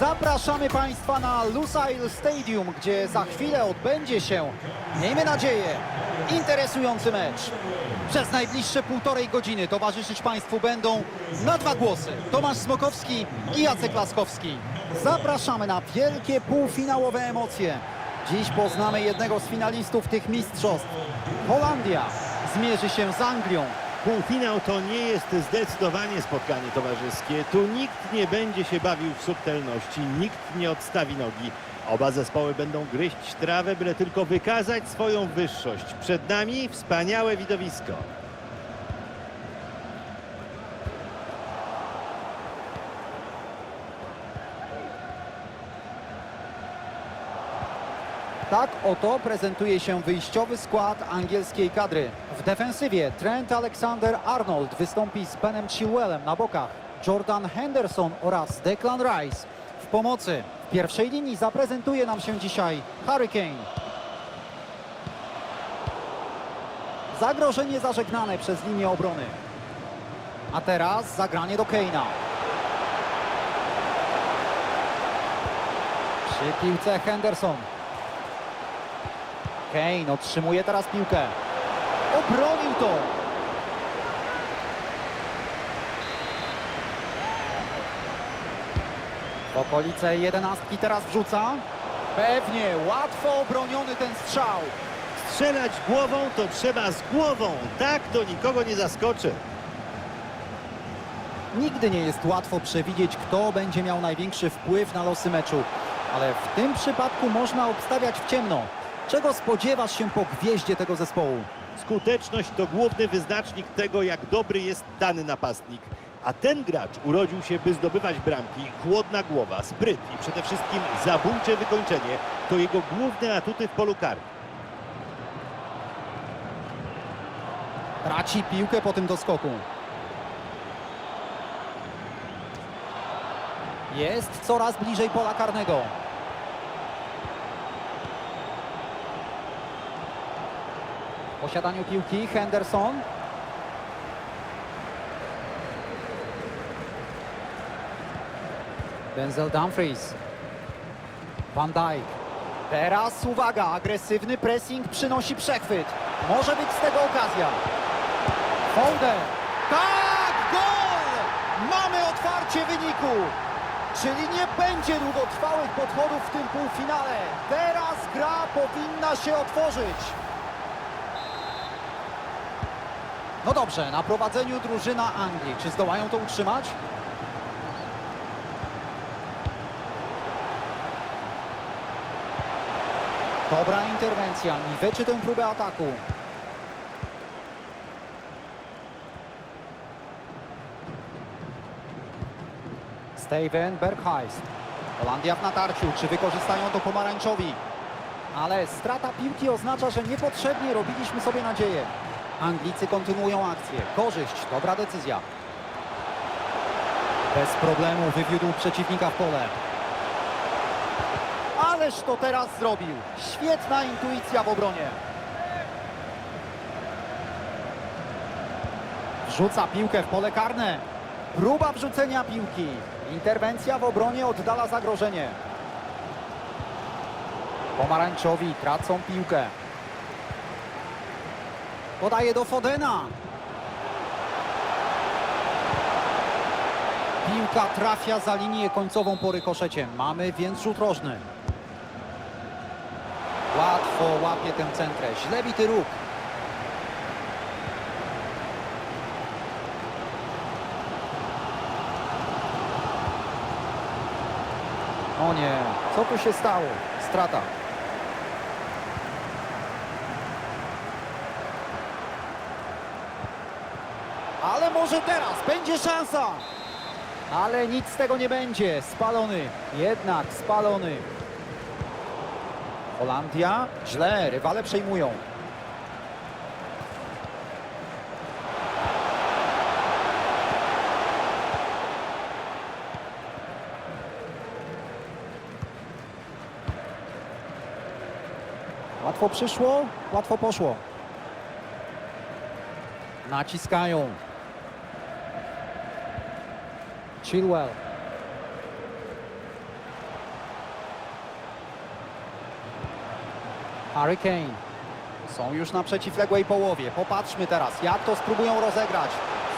Zapraszamy Państwa na Lusail Stadium, gdzie za chwilę odbędzie się, miejmy nadzieję, interesujący mecz. Przez najbliższe półtorej godziny towarzyszyć Państwu będą na dwa głosy Tomasz Smokowski i Jacek Laskowski. Zapraszamy na wielkie półfinałowe emocje. Dziś poznamy jednego z finalistów tych mistrzostw. Holandia zmierzy się z Anglią. Półfinał to nie jest zdecydowanie spotkanie towarzyskie. Tu nikt nie będzie się bawił w subtelności, nikt nie odstawi nogi. Oba zespoły będą gryźć trawę, byle tylko wykazać swoją wyższość. Przed nami wspaniałe widowisko. Tak oto prezentuje się wyjściowy skład angielskiej kadry. W defensywie Trent Alexander-Arnold wystąpi z Benem Chilwellem na bokach, Jordan Henderson oraz Declan Rice. W pomocy w pierwszej linii zaprezentuje nam się dzisiaj Harry Kane. Zagrożenie zażegnane przez linię obrony. A teraz zagranie do Kane'a. Przy piłce Henderson. Kane otrzymuje teraz piłkę. Obronił to. W okolice jedenastki teraz wrzuca. Pewnie, łatwo obroniony ten strzał. Strzelać głową to trzeba z głową. Tak to nikogo nie zaskoczy. Nigdy nie jest łatwo przewidzieć, kto będzie miał największy wpływ na losy meczu. Ale w tym przypadku można obstawiać w ciemno. Czego spodziewasz się po gwieździe tego zespołu? Skuteczność to główny wyznacznik tego, jak dobry jest dany napastnik. A ten gracz urodził się, by zdobywać bramki. Chłodna głowa, spryt i przede wszystkim zabójcze wykończenie to jego główne atuty w polu karnym. Traci piłkę po tym doskoku. Jest coraz bliżej pola karnego. Posiadaniu piłki Henderson. Denzel Dumfries. Van Dijk. Teraz uwaga, agresywny pressing przynosi przechwyt. Może być z tego okazja. Foden. Tak, gol! Mamy otwarcie wyniku. Czyli nie będzie długotrwałych podchodów w tym półfinale. Teraz gra powinna się otworzyć. No dobrze, na prowadzeniu drużyna Anglii. Czy zdołają to utrzymać? Dobra interwencja, niweczy tę próbę ataku. Steven Berghuis. Holandia w natarciu. Czy wykorzystają to pomarańczowi? Ale strata piłki oznacza, że niepotrzebnie robiliśmy sobie nadzieję. Anglicy kontynuują akcję. Korzyść, dobra decyzja. Bez problemu wywiódł przeciwnika w pole. Ależ to teraz zrobił. Świetna intuicja w obronie. Wrzuca piłkę w pole karne. Próba wrzucenia piłki. Interwencja w obronie oddala zagrożenie. Pomarańczowi tracą piłkę. Podaje do Fodena. Piłka trafia za linię końcową po rykoszecie. Mamy więc rzut rożny. Łatwo łapie tę centrę. Źle bity róg. O nie, co tu się stało? Strata. Ale może teraz będzie szansa. Ale nic z tego nie będzie. Spalony. Jednak spalony. Holandia. Źle. Rywale przejmują. Łatwo przyszło, łatwo poszło. Naciskają. Chilwell. Harry Kane. Są już na przeciwległej połowie. Popatrzmy teraz, jak to spróbują rozegrać.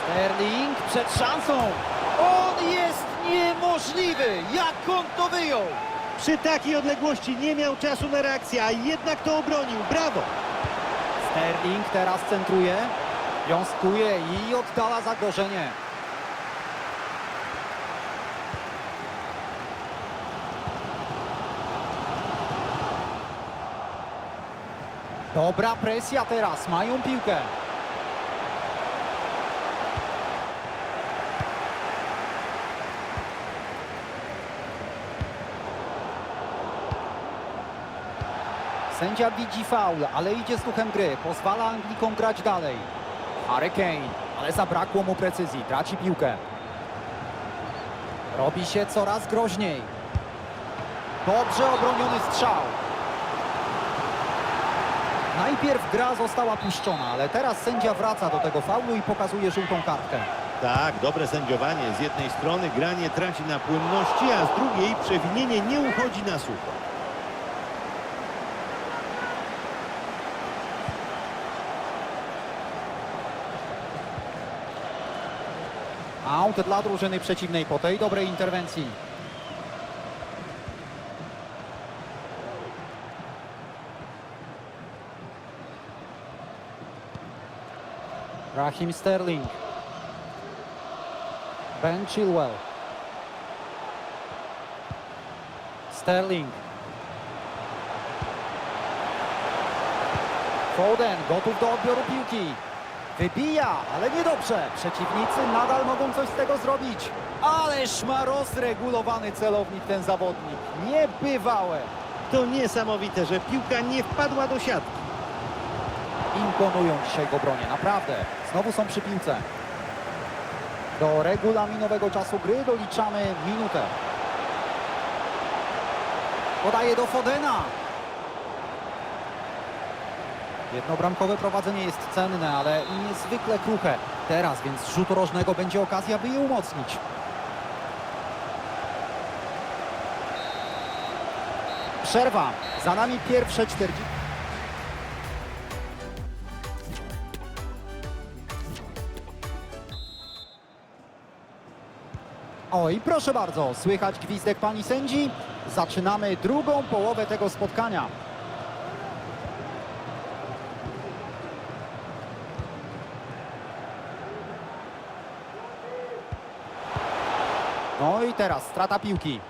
Sterling przed szansą. On jest niemożliwy! Jak on to wyjął! Przy takiej odległości nie miał czasu na reakcję, a jednak to obronił. Brawo! Sterling teraz centruje, wiązkuje i oddala zagrożenie. Dobra presja teraz, mają piłkę. Sędzia widzi faul, ale idzie z duchem gry. Pozwala Anglikom grać dalej. Harry Kane, ale zabrakło mu precyzji. Traci piłkę. Robi się coraz groźniej. Dobrze obroniony strzał. Najpierw gra została puszczona, ale teraz sędzia wraca do tego faulu i pokazuje żółtą kartkę. Tak, dobre sędziowanie. Z jednej strony granie traci na płynności, a z drugiej przewinienie nie uchodzi na sucho. Aut dla drużyny przeciwnej po tej dobrej interwencji. Raheem Sterling. Ben Chilwell. Sterling. Foden gotów do odbioru piłki. Wybija, ale niedobrze. Przeciwnicy nadal mogą coś z tego zrobić. Ależ ma rozregulowany celownik ten zawodnik. Niebywałe. To niesamowite, że piłka nie wpadła do siatki. Imponują dzisiaj w obronie, naprawdę. Znowu są przy piłce. Do regulaminowego czasu gry doliczamy minutę. Podaje do Fodena. Jednobramkowe prowadzenie jest cenne, ale niezwykle kruche. Teraz więc z rzutu rożnego będzie okazja, by je umocnić. Przerwa. Za nami pierwsze 40. Oj, proszę bardzo, słychać gwizdek pani sędzi. Zaczynamy drugą połowę tego spotkania. No i teraz strata piłki.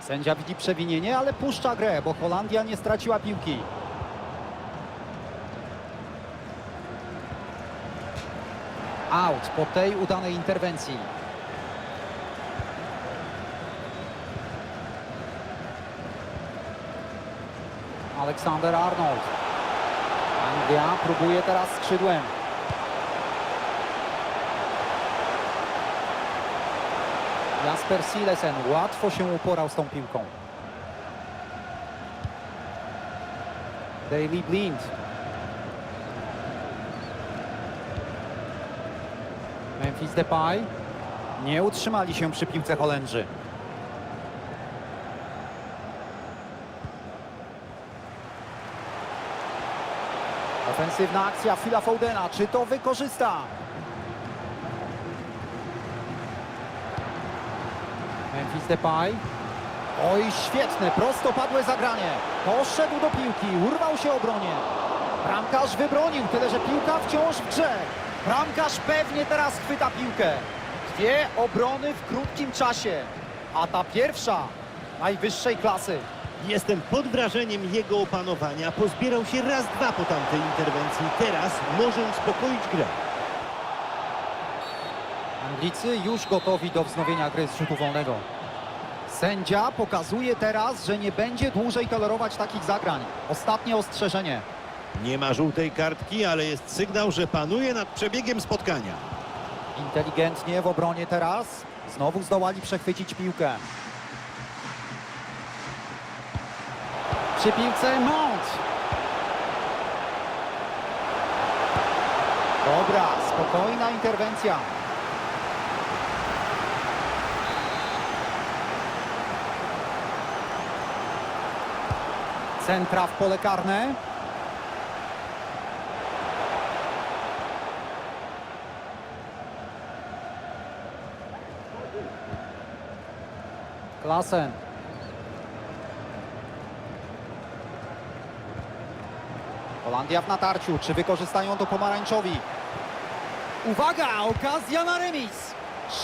Sędzia widzi przewinienie, ale puszcza grę, bo Holandia nie straciła piłki. Out po tej udanej interwencji. Aleksander Arnold. Anglia próbuje teraz skrzydłem. Jasper Silesen łatwo się uporał z tą piłką. Daily Blind. Memphis Depay. Nie utrzymali się przy piłce Holendrzy. Ofensywna akcja Phila Foudena. Czy to wykorzysta? Memphis Depay. Oj, świetne, prostopadłe zagranie. Poszedł do piłki, urwał się obronie. Bramkarz wybronił, tyle że piłka wciąż w grze. Bramkarz pewnie teraz chwyta piłkę. Dwie obrony w krótkim czasie. A ta pierwsza najwyższej klasy. Jestem pod wrażeniem jego opanowania. Pozbierał się raz, dwa po tamtej interwencji. Teraz może uspokoić grę. Anglicy już gotowi do wznowienia gry z rzutu wolnego. Sędzia pokazuje teraz, że nie będzie dłużej tolerować takich zagrań. Ostatnie ostrzeżenie. Nie ma żółtej kartki, ale jest sygnał, że panuje nad przebiegiem spotkania. Inteligentnie w obronie teraz. Znowu zdołali przechwycić piłkę. Przy piłce Mount. Dobra, spokojna interwencja. Centra w pole karne. Klasen. Holandia w natarciu. Czy wykorzystają to pomarańczowi? Uwaga! Okazja na remis.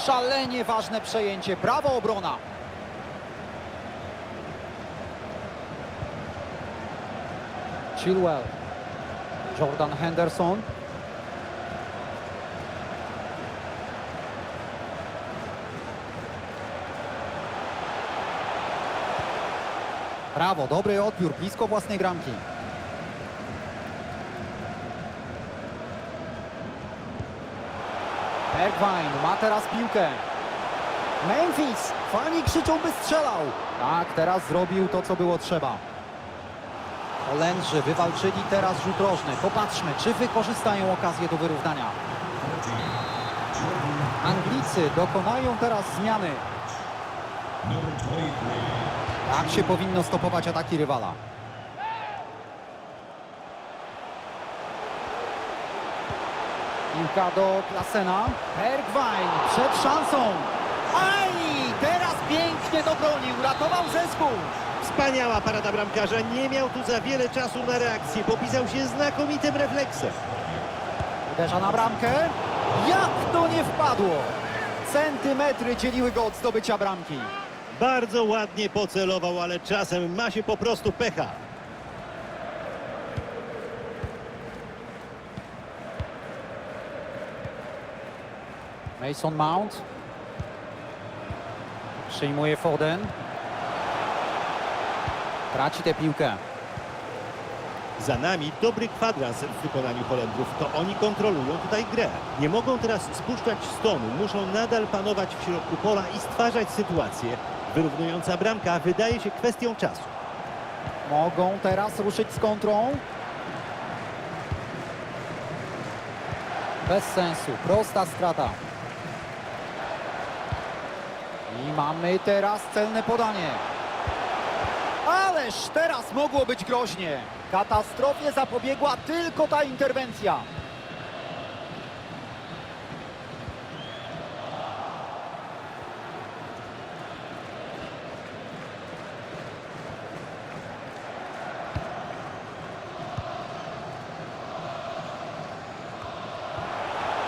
Szalenie ważne przejęcie. Brawo obrona. Chilwell. Jordan Henderson. Brawo, dobry odbiór, blisko własnej bramki. Bergwijn ma teraz piłkę. Memphis, fani krzyczą, by strzelał. Tak, teraz zrobił to, co było trzeba. Holendrzy wywalczyli teraz rzut rożny. Popatrzmy, czy wykorzystają okazję do wyrównania. Anglicy dokonają teraz zmiany. Tak się powinno stopować ataki rywala. Piłka do Klasena. Bergwijn przed szansą. Aj! Teraz pięknie dobronił, ratował zespół. Wspaniała parada bramkarza, nie miał tu za wiele czasu na reakcję, popisał się znakomitym refleksem. Uderza na bramkę. Jak to nie wpadło? Centymetry dzieliły go od zdobycia bramki. Bardzo ładnie pocelował, ale czasem ma się po prostu pecha. Mason Mount. Przyjmuje Foden. Traci tę piłkę. Za nami dobry kwadrans w wykonaniu Holendrów. To oni kontrolują tutaj grę. Nie mogą teraz spuszczać stonu. Muszą nadal panować w środku pola i stwarzać sytuację. Wyrównująca bramka wydaje się kwestią czasu. Mogą teraz ruszyć z kontrą. Bez sensu, prosta strata. I mamy teraz celne podanie. Ależ teraz mogło być groźnie. Katastrofie zapobiegła tylko ta interwencja.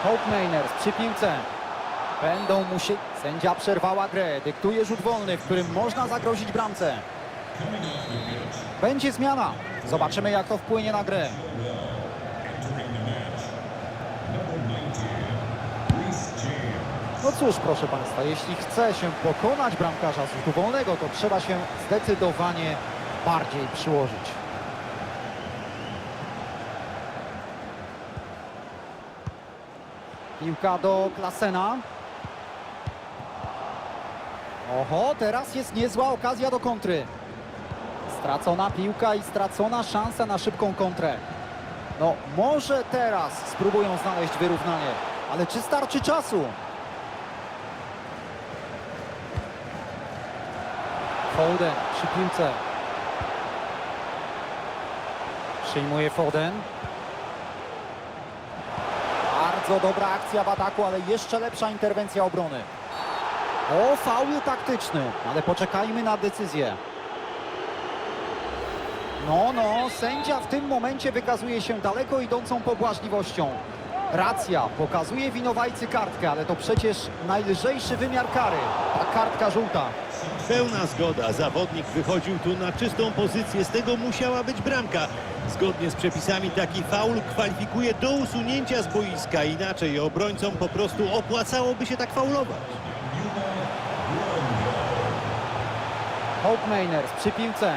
Hope Mainers przy piłce. Będą musieli... Sędzia przerwała grę. Dyktuje rzut wolny, w którym można zagrozić bramce. Będzie zmiana. Zobaczymy, jak to wpłynie na grę. No cóż, proszę Państwa, jeśli chce się pokonać bramkarza z rzutu wolnego, to trzeba się zdecydowanie bardziej przyłożyć. Piłka do Klasena. Oho, teraz jest niezła okazja do kontry. Stracona piłka i stracona szansa na szybką kontrę. No, może teraz spróbują znaleźć wyrównanie, ale czy starczy czasu? Foden przy piłce. Przyjmuje Foden. Bardzo dobra akcja w ataku, ale jeszcze lepsza interwencja obrony. O, faul taktyczny, ale poczekajmy na decyzję. No, no, sędzia w tym momencie wykazuje się daleko idącą pobłażliwością. Racja, pokazuje winowajcy kartkę, ale to przecież najlżejszy wymiar kary. Ta kartka żółta. Pełna zgoda. Zawodnik wychodził tu na czystą pozycję. Z tego musiała być bramka. Zgodnie z przepisami taki faul kwalifikuje do usunięcia z boiska. Inaczej obrońcom po prostu opłacałoby się tak faulować. Hope Mainers przy piłce.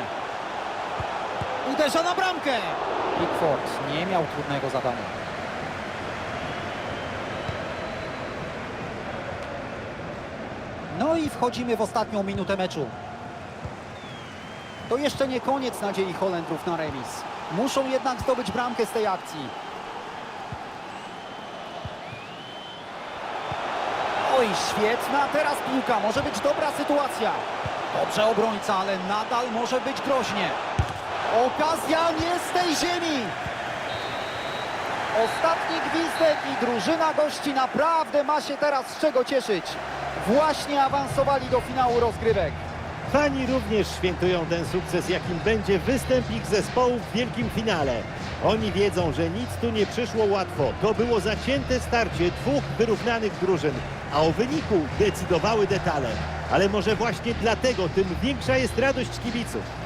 Uderza na bramkę. Pickford nie miał trudnego zadania. No i wchodzimy w ostatnią minutę meczu. To jeszcze nie koniec nadziei Holendrów na remis. Muszą jednak zdobyć bramkę z tej akcji. Oj, świetna teraz piłka. Może być dobra sytuacja. Dobrze obrońca, ale nadal może być groźnie. Okazja nie z tej ziemi. Ostatni gwizdek i drużyna gości naprawdę ma się teraz z czego cieszyć. Właśnie awansowali do finału rozgrywek. Fani również świętują ten sukces, jakim będzie występ ich zespołu w wielkim finale. Oni wiedzą, że nic tu nie przyszło łatwo. To było zacięte starcie dwóch wyrównanych drużyn, a o wyniku decydowały detale. Ale może właśnie dlatego tym większa jest radość kibiców.